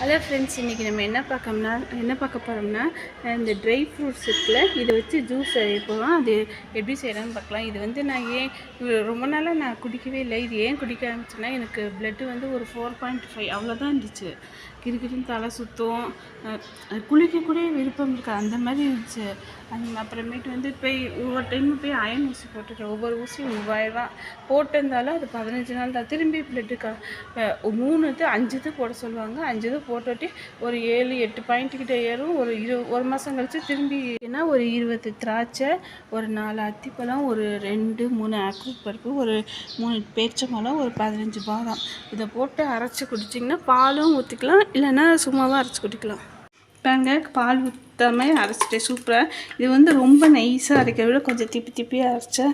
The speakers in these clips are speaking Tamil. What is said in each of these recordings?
ஹலோ ஃப்ரெண்ட்ஸ் இன்றைக்கி நம்ம என்ன பார்க்கோம்னா என்ன பார்க்க போகிறோம்னா இந்த ட்ரை ஃப்ரூட்ஸ் இருக்குல்ல இதை வச்சு ஜூஸ் போகலாம் அது எப்படி செய்யலாம்னு பார்க்கலாம். இது வந்து நான் ஏன் ரொம்ப நாளாக நான் குடிக்கவே இல்லை. இது ஏன் குடிக்க ஆரம்பிச்சேன்னா எனக்கு பிளட்டு வந்து ஒரு ஃபோர் பாயிண்ட் ஃபைவ் அவ்வளோதான் இருந்துச்சு. கிறுகிறுன்னு தலை சுற்றும் அஹ் குளிக்க கூட விருப்பம் இருக்காது. அந்த மாதிரி இருந்துச்சு. அது அப்புறமேட்டு வந்து போய் ஒவ்வொரு டைமும் போய் அயன் ஊசி போட்டுருக்கேன் ஒவ்வொரு ஊசியும் மூவாயிரம் போட்டிருந்தாலும் அது பதினஞ்சு நாள் தான். திரும்பி பிளட்டுக்கா மூணு இது அஞ்சு இது போட சொல்லுவாங்க. அஞ்சு இது போட்டுட்டு ஒரு ஏழு எட்டு பாயிண்ட் கிட்ட ஏறும். ஒரு இரு ஒரு மாதம் கழித்து திரும்பி ஏன்னா ஒரு இருபது திராட்சை ஒரு நாலு அத்திப்பழம் ஒரு ரெண்டு மூணு ஆக்ரூட் பருப்பு ஒரு மூணு பேரிச்சம்பழம் ஒரு பதினஞ்சு பாதாம். இதை போட்டு அரைச்சி குடிச்சிங்கன்னா பாலும் ஊற்றிக்கலாம் இல்லைன்னா சும்மாவும் அரைச்சி குடிக்கலாம். பாருங்க பால் ஊற்றாம அரைச்சிட்டேன். சூப்பராக இது வந்து ரொம்ப நைஸாக அரைக்கிறத விட கொஞ்சம் திப்பி திப்பியாக அரைச்சா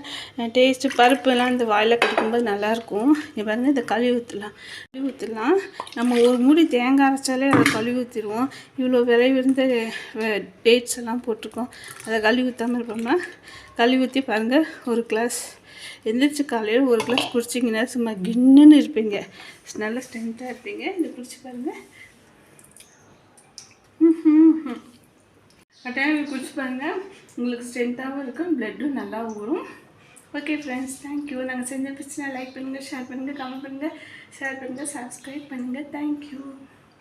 டேஸ்ட்டு பருப்புலாம் இந்த வாயில் கடிக்கும்போது நல்லாயிருக்கும். இது பாருங்க இதை கழுவி ஊற்றலாம் கழுவி ஊற்றலாம் நம்ம ஒரு மூடி தேங்காய் அரைச்சாலே அதை கழுவி ஊற்றிடுவோம் இவ்வளோ விரைவிருந்த டேட்ஸ் எல்லாம் போட்டிருக்கோம். அதை கழுவி ஊற்றாமல் இருப்போம்னா கழுவி ஊற்றி பாருங்கள் ஒரு கிளாஸ் எந்திரிச்சு காலையில் ஒரு கிளாஸ் குடிச்சிங்கன்னா சும்மா கின்னுன்னு இருப்பீங்க. நல்ல ஸ்ட்ரென்த்தாக இருப்பீங்க. இதை குடிச்சு பாருங்கள் கட்டாயம் குடிச்சு பாருங்கள் உங்களுக்கு ஸ்ட்ரென்த்தாகவும் இருக்கும் ப்ளட்டும் நல்லா ஊறும் ஓகே ஃப்ரெண்ட்ஸ் தேங்க்யூ நாங்கள் செஞ்ச பிரச்சனை லைக் பண்ணுங்கள் ஷேர் பண்ணுங்கள் கமெண்ட் பண்ணுங்கள் ஷேர் பண்ணுங்கள் சப்ஸ்கிரைப் பண்ணுங்கள் தேங்க்யூ